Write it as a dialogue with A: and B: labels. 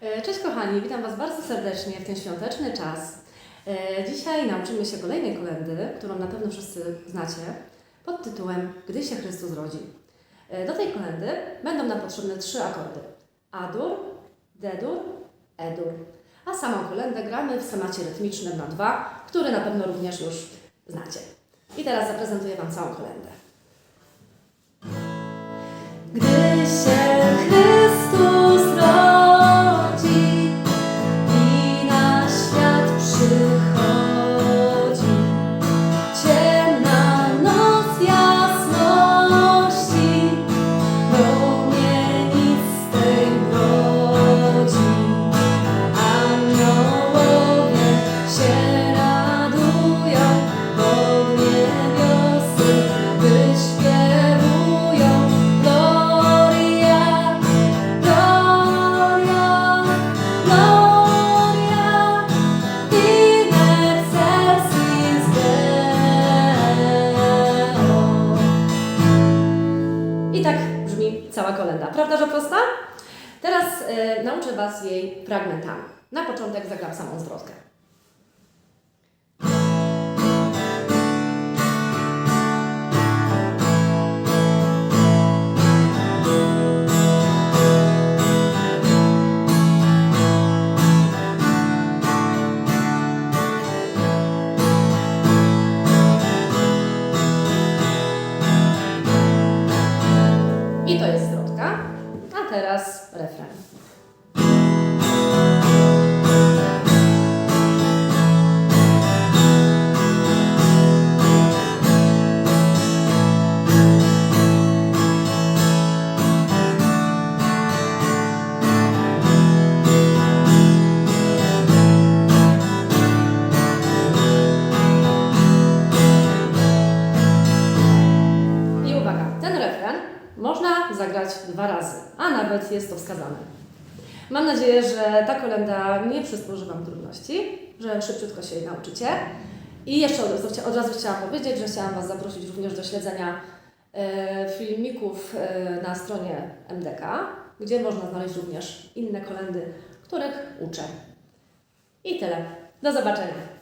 A: E, Cześć kochani, witam Was bardzo serdecznie w ten świąteczny czas. E, Dzisiaj nauczymy się kolejnej kolendy, którą na pewno wszyscy znacie, pod tytułem Gdy się Chrystus rodzi. E, Do tej kolendy będą nam potrzebne trzy akordy. A-dur, D-dur, E-dur. A samą kolendę gramy w schemacie rytmicznym na dwa, który na pewno również już znacie. I teraz zaprezentuję Wam całą kolendę. Gdy się cała kolenda. Prawda, że prosta? Teraz e, nauczę Was jej fragmentami. Na początek zagram samą zwrotkę. Teraz refren. Można zagrać dwa razy, a nawet jest to wskazane. Mam nadzieję, że ta kolenda nie przysporzy Wam trudności, że szybciutko się jej nauczycie. I jeszcze od razu, od razu chciałam powiedzieć, że chciałam Was zaprosić również do śledzenia e, filmików e, na stronie MDK, gdzie można znaleźć również inne kolendy, których uczę. I tyle. Do zobaczenia.